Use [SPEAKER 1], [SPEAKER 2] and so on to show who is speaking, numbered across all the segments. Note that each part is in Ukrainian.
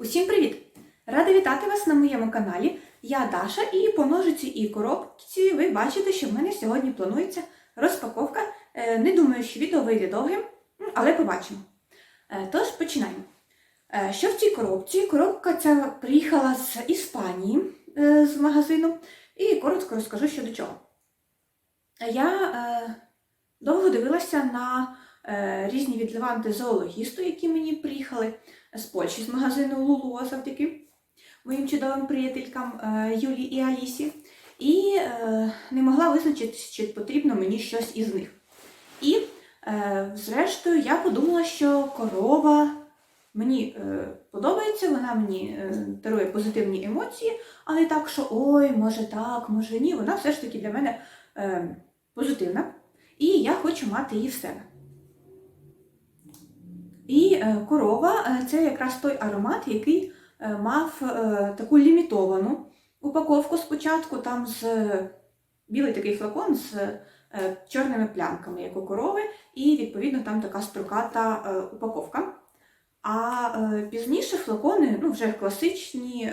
[SPEAKER 1] Усім привіт! Рада вітати вас на моєму каналі. Я Даша і по ножиці і коробці ви бачите, що в мене сьогодні планується розпаковка. Е, Не думаю, що відео вийде довгим, але побачимо. Е, Тож починаємо. Е, Що в цій коробці? Коробка ця приїхала з Іспанії з магазину, і коротко розкажу, що до чого. Я довго дивилася на різні відливанти зоологісту, які мені приїхали з Польщі, з магазину Лулуа завдяки моїм чудовим приятелькам е, Юлі і Алісі. І е, не могла визначити, чи потрібно мені щось із них. І, е, зрештою, я подумала, що корова мені е, подобається, вона мені е, дарує позитивні емоції, але так, що ой, може так, може ні, вона все ж таки для мене е, позитивна. І я хочу мати її в себе. І е, корова е, це якраз той аромат, який е, мав таку лімітовану упаковку спочатку, там з білий такий флакон з чорними плямками, як у корови, і відповідно там така строката упаковка. А пізніше флакони, ну вже класичні,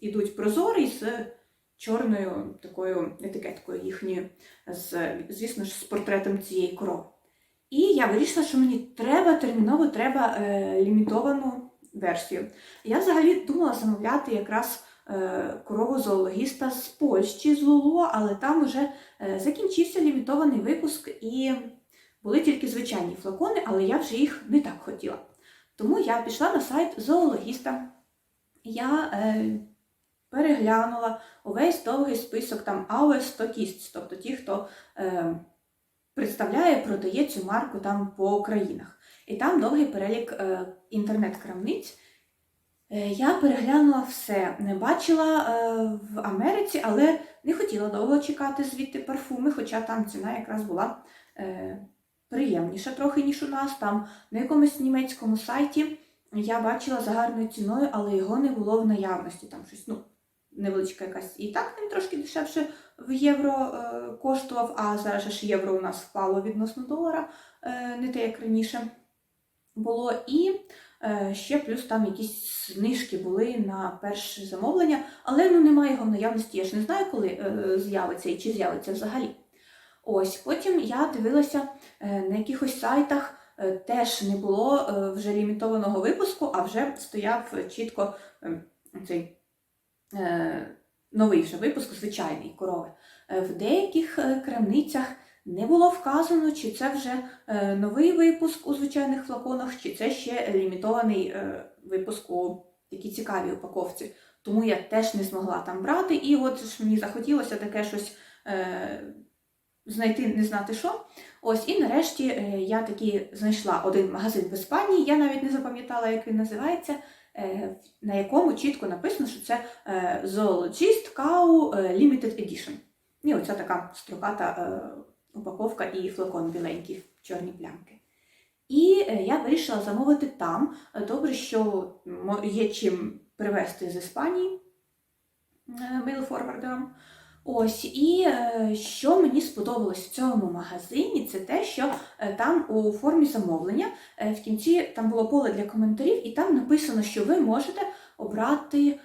[SPEAKER 1] ідуть прозорі з чорною такою етикеткою їхньою, з, звісно ж, з портретом цієї корови. І я вирішила, що мені треба терміново треба е, лімітовану версію. Я взагалі думала замовляти якраз е, корову зоологіста з Польщі, з Лулуа, але там вже е, закінчився лімітований випуск і були тільки звичайні флакони, але я вже їх не так хотіла. Тому я пішла на сайт зоологіста. Я е, переглянула увесь довгий список там Stockists, тобто ті, хто. Е, представляє, продає цю марку там по країнах. І там довгий перелік е, інтернет-крамниць. Е, я переглянула все, не бачила е, в Америці, але не хотіла довго чекати звідти парфуми, хоча там ціна якраз була е, приємніша трохи, ніж у нас. Там на якомусь німецькому сайті я бачила за гарною ціною, але його не було в наявності. Там щось, ну, невеличка якась. І так він трошки дешевше в євро е, коштував, а зараз ж євро у нас впало відносно долара, е, не те, як раніше було. І е, ще плюс там якісь знижки були на перше замовлення, але ну немає його в наявності. Я ж не знаю, коли е, з'явиться і чи з'явиться взагалі. Ось потім я дивилася е, на якихось сайтах. е, Теж не було е, вже лімітованого випуску, а вже стояв чітко е, цей новий вже випуск звичайний корови. Е, В деяких е, крамницях не було вказано, чи це вже е, новий випуск у звичайних флаконах, чи це ще лімітований е, випуск у такій цікавій упаковці. Тому я теж не змогла там брати. І от ж мені захотілося таке щось е, знайти, не знати що. Ось, і нарешті е, я таки знайшла один магазин в Іспанії, я навіть не запам'ятала, як він називається, е, на якому чітко написано, що це е, Zoologist Cow е, Limited Edition. І оця така строката е, упаковка і флакон біленький, чорні плямки. І е, я вирішила замовити там. Е, Добре, що є чим привезти з Іспанії е, мейл-форвардером. Ось, і е, що мені сподобалось в цьому магазині, це те, що е, там у формі замовлення е, в кінці там було поле для коментарів, і там написано, що ви можете обрати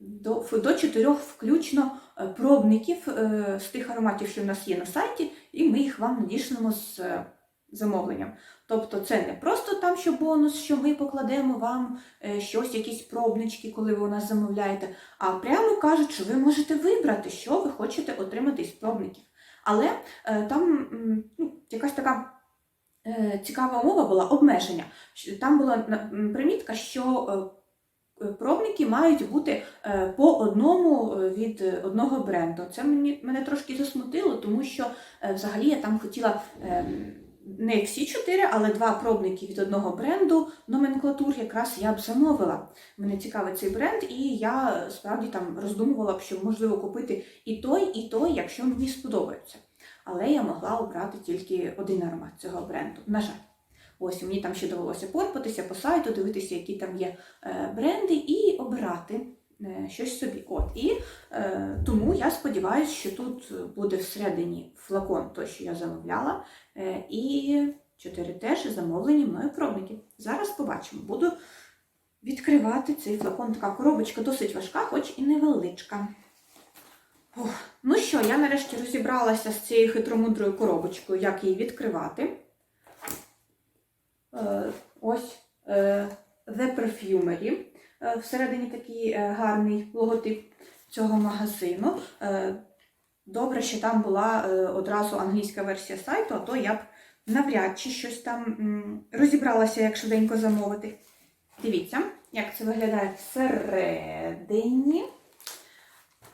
[SPEAKER 1] до, до чотирьох включно пробників з тих ароматів, що в нас є на сайті, і ми їх вам надішлемо з замовленням. Тобто це не просто там, що бонус, що ми покладемо вам е, щось, якісь пробнички, коли ви у нас замовляєте, а прямо кажуть, що ви можете вибрати, що ви хочете отримати із пробників. Але е, там ну, якась така е, цікава умова була обмеження. Там була примітка, що пробники мають бути по одному від одного бренду. Це мені, мене трошки засмутило, тому що взагалі я там хотіла. Не всі чотири, але два пробники від одного бренду номенклатур якраз я б замовила. Мене цікавить цей бренд, і я справді там роздумувала б, що можливо купити і той, і той, якщо мені сподобається. Але я могла обрати тільки один аромат цього бренду. На жаль. Ось мені там ще довелося порпатися по сайту, дивитися, які там є е, бренди, і обирати щось собі. От. І е, тому я сподіваюся, що тут буде всередині флакон, той, що я замовляла, е, і чотири теж замовлені мною пробники. Зараз побачимо. Буду відкривати цей флакон. Така коробочка досить важка, хоч і невеличка. Ох, Ну що, я нарешті розібралася з цією хитромудрою коробочкою, як її відкривати. Е, ось е, The Perfumery. Е, Всередині такий е, гарний логотип цього магазину. Е, Добре, що там була одразу англійська версія сайту, а то я б навряд чи щось там розібралася, як швиденько замовити. Дивіться, як це виглядає всередині.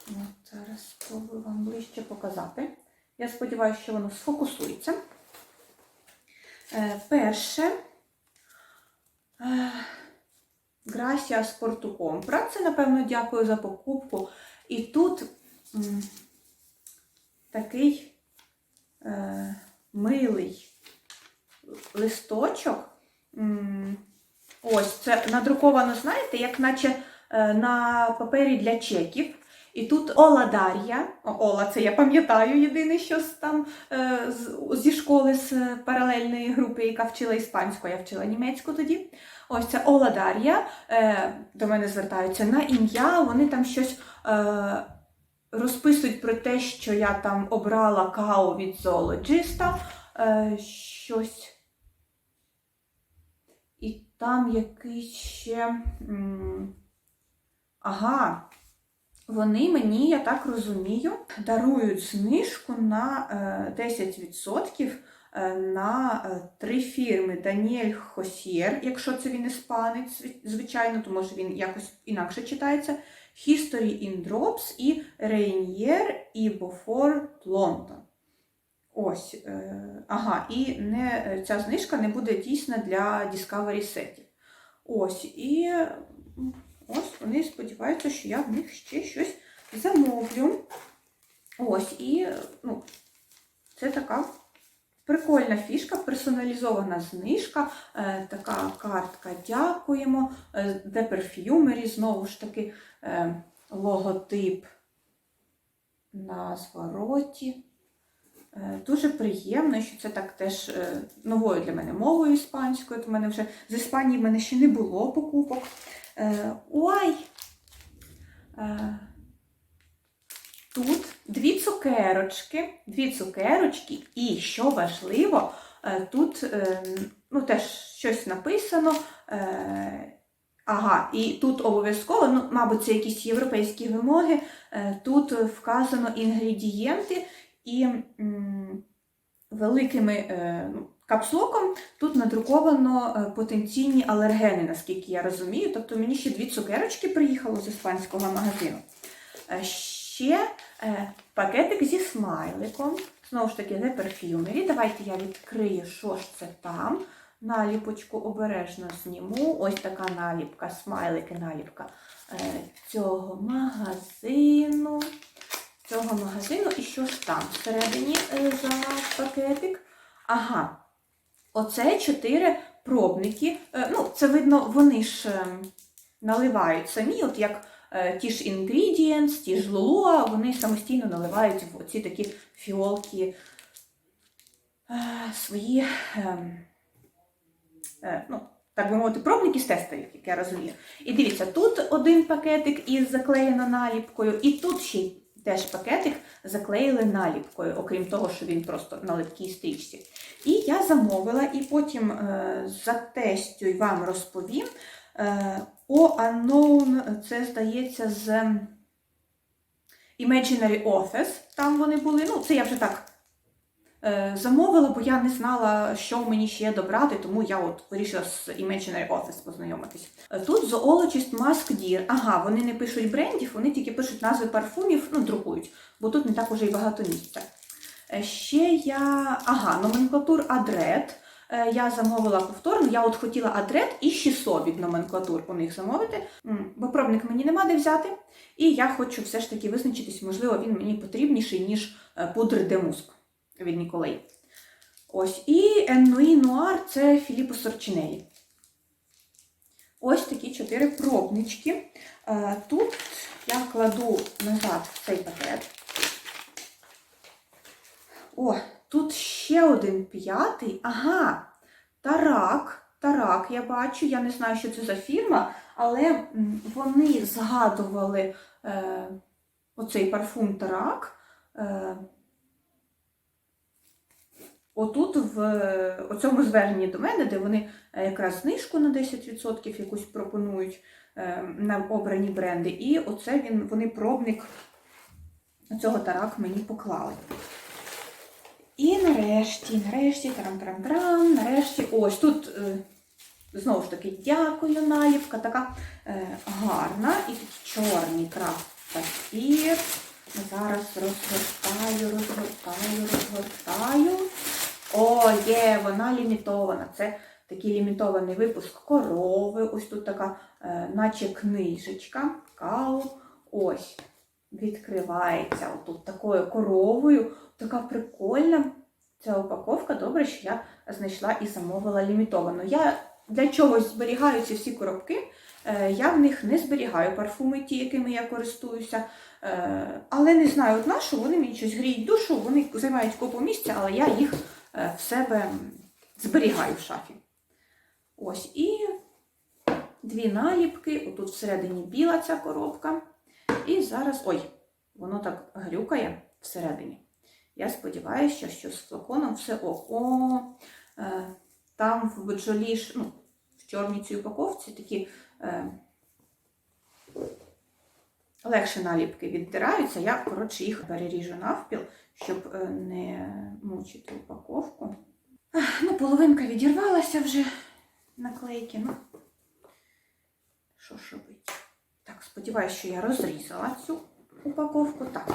[SPEAKER 1] От зараз спробую вам ближче показати. Я сподіваюся, що воно сфокусується. Е, перше. з Спорту Компра. Це, напевно, дякую за покупку. І тут м, такий е, милий листочок. М, Ось, це надруковано, знаєте, як наче е, на папері для чеків. І тут Ола Дар'я. Ола, це я пам'ятаю єдине, що там е, зі школи з паралельної групи, яка вчила іспанську, я вчила німецьку тоді. Ось це Ола Дар'я. Е, до мене звертаються на ім'я. Вони там щось е, розписують про те, що я там обрала као від зоологіста. Щось. І там якийсь ще. Ага. Вони мені, я так розумію, дарують знижку на е, 10% е, на е, три фірми. Даніель Хосєр, якщо це він іспанець, звичайно, то може він якось інакше читається. History in Drops і Rainier і Beaufort London. Ось, е, ага, і не, е, ця знижка не буде дійсна для Discovery сетів. Ось, і ось вони сподіваються, що я в них ще щось замовлю. Ось, і ну, це така прикольна фішка, персоналізована знижка, е, така картка дякуємо. Е, The Perfumery, знову ж таки, е, логотип на звороті. Е, Дуже приємно, що це так теж е, новою для мене мовою іспанською. В мене вже з Іспанії в мене ще не було покупок. Е, Ой! Е, Тут дві цукерочки, дві цукерочки, і що важливо, е, тут ну, теж щось написано. Ага, і тут обов'язково, ну, мабуть, це якісь європейські вимоги. Тут вказано інгредієнти і великими ну, капслоком тут надруковано е, потенційні алергени, наскільки я розумію. Тобто мені ще дві цукерочки приїхало з іспанського магазину. Е, Ще е, пакетик зі смайликом. Знову ж таки, The Perfumery. Давайте я відкрию, що ж це там. Наліпочку обережно зніму. Ось така наліпка, смайлики, наліпка цього магазину. Цього магазину. І що ж там всередині за пакетик? Ага. Оце чотири пробники. Е, ну, це видно, вони ж е, наливають самі, от як е, ті ж ingredients, ті ж лулуа, вони самостійно наливають в оці такі фіолки свої, ем, ну, так би мовити, пробники з тестерів, як я розумію. І дивіться, тут один пакетик із заклеєно наліпкою, і тут ще теж пакетик заклеїли наліпкою, окрім того, що він просто на липкій стрічці. І я замовила, і потім е, затестю і вам розповім. Е, О Unknown, це здається з Imaginary Office. Там вони були. Ну, це я вже так замовила, бо я не знала, що мені ще добрати, тому я от вирішила з Imaginary Office познайомитись. Е, Тут Zoologist Mask Deer. Ага, вони не пишуть брендів, вони тільки пишуть назви парфумів, ну, друкують, бо тут не так уже і багато місця. Е, Ще я. Ага, номенклатур Адрет. Е, Я замовила повторно. Я от хотіла Адрет і 600 від номенклатур у них замовити, бо пробник мені нема де взяти. І я хочу все ж таки визначитись, можливо, він мені потрібніший, ніж е, пудр де муск від Ніколей. Ось. І Еннуї Нуар це Філіппо Сорчинелі. Ось такі чотири пробнички. Е, Тут я кладу назад в цей пакет. О, тут ще один п'ятий. Ага, тарак. Тарак, я бачу, я не знаю, що це за фірма, але вони згадували е, оцей парфум Тарак. Е, Отут, в е, цьому зверненні до мене, де вони е, якраз знижку на 10% якусь пропонують е, на обрані бренди. І оце він, вони пробник цього тарак мені поклали. І нарешті, нарешті, тарам-тарам-тарам, нарешті, ось тут е, знову ж таки дякую, наліпка така е, гарна і такі чорний крафт папір. Зараз розгортаю, розгортаю, розгортаю. О, є, вона лімітована. Це такий лімітований випуск корови. Ось тут така, е, наче книжечка, кау. Ось. Відкривається отут такою коровою. Така прикольна ця упаковка. Добре, що я знайшла і замовила лімітовану. Я для чогось зберігаю ці всі коробки. Е, Я в них не зберігаю парфуми, ті, якими я користуюся. Е, Але не знаю, от що вони мені щось гріють душу, вони займають купу місця, але я їх в себе зберігаю в шафі. Ось і дві наліпки. Отут всередині біла ця коробка. І зараз. Ой, воно так грюкає всередині. Я сподіваюся, що, що з флаконом все ок. О, е, там в бджолі, ну, в чорній цій упаковці такі е, легше наліпки віддираються. Я, коротше, їх переріжу навпіл, щоб е, не мучити упаковку. Ну, половинка відірвалася вже наклейки. Ну, що ж робити? Так, сподіваюся, що я розрізала цю упаковку. Так,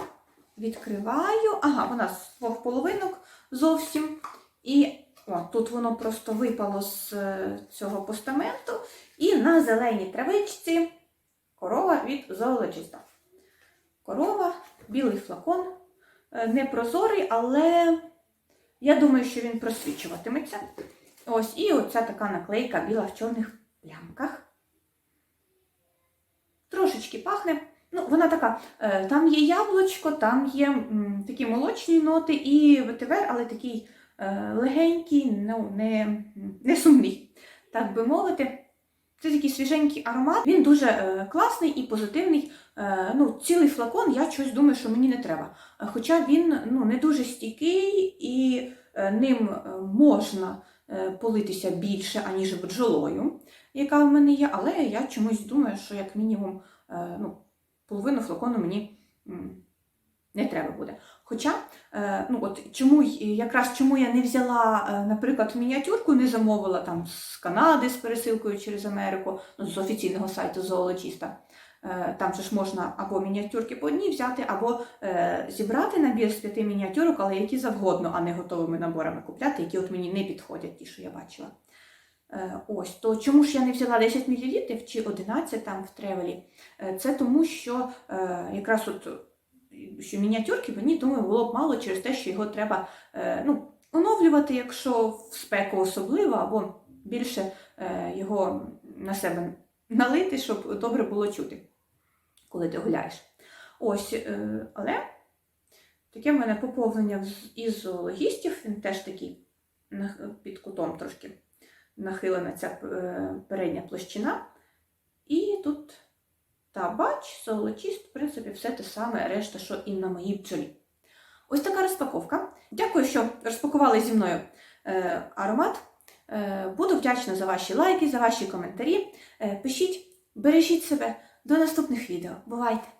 [SPEAKER 1] відкриваю. Ага, вона з двох половинок зовсім. І о, тут воно просто випало з е, цього постаменту. І на зеленій травичці корова від зоологіста. Корова, білий флакон, е, не прозорий, але я думаю, що він просвічуватиметься. Ось, і оця така наклейка біла в чорних плямках. Трошечки пахне. Ну, вона така, е, там є яблучко, там є такі молочні ноти і ветивер, але такий е, легенький, ну, не, не сумний, так би мовити. Це такий свіженький аромат. Він дуже е, класний і позитивний. Е, ну, цілий флакон, я щось думаю, що мені не треба. Хоча він ну, не дуже стійкий і е, ним можна политися більше, аніж бджолою, яка в мене є, але я чомусь думаю, що як мінімум ну, половину флакону мені не треба буде. Хоча, е, ну от чому якраз чому я не взяла, е, наприклад, мініатюрку, не замовила там з Канади з пересилкою через Америку, ну, з офіційного сайту зоологіста. Е, Там же ж можна або мініатюрки по одній взяти, або е, зібрати набір з п'яти мініатюрок, але які завгодно, а не готовими наборами купляти, які от мені не підходять, ті, що я бачила. Е, Ось, то чому ж я не взяла 10 мл чи 11 там в тревелі? Е, Це тому, що е, якраз от що мініатюрки мені думаю було б мало через те, що його треба е, ну, оновлювати, якщо в спеку особливо, або більше е, його на себе налити, щоб добре було чути, коли ти гуляєш. Ось, е, але таке в мене поповнення із зоологістів, він теж такий під кутом трошки нахилена ця передня площина. І тут табач, зоологіст, в принципі, все те саме, решта, що і на моїй пчолі. Ось така розпаковка. Дякую, що розпакували зі мною е, аромат. Е, буду вдячна за ваші лайки, за ваші коментарі. Е, пишіть, бережіть себе. До наступних відео. Бувайте!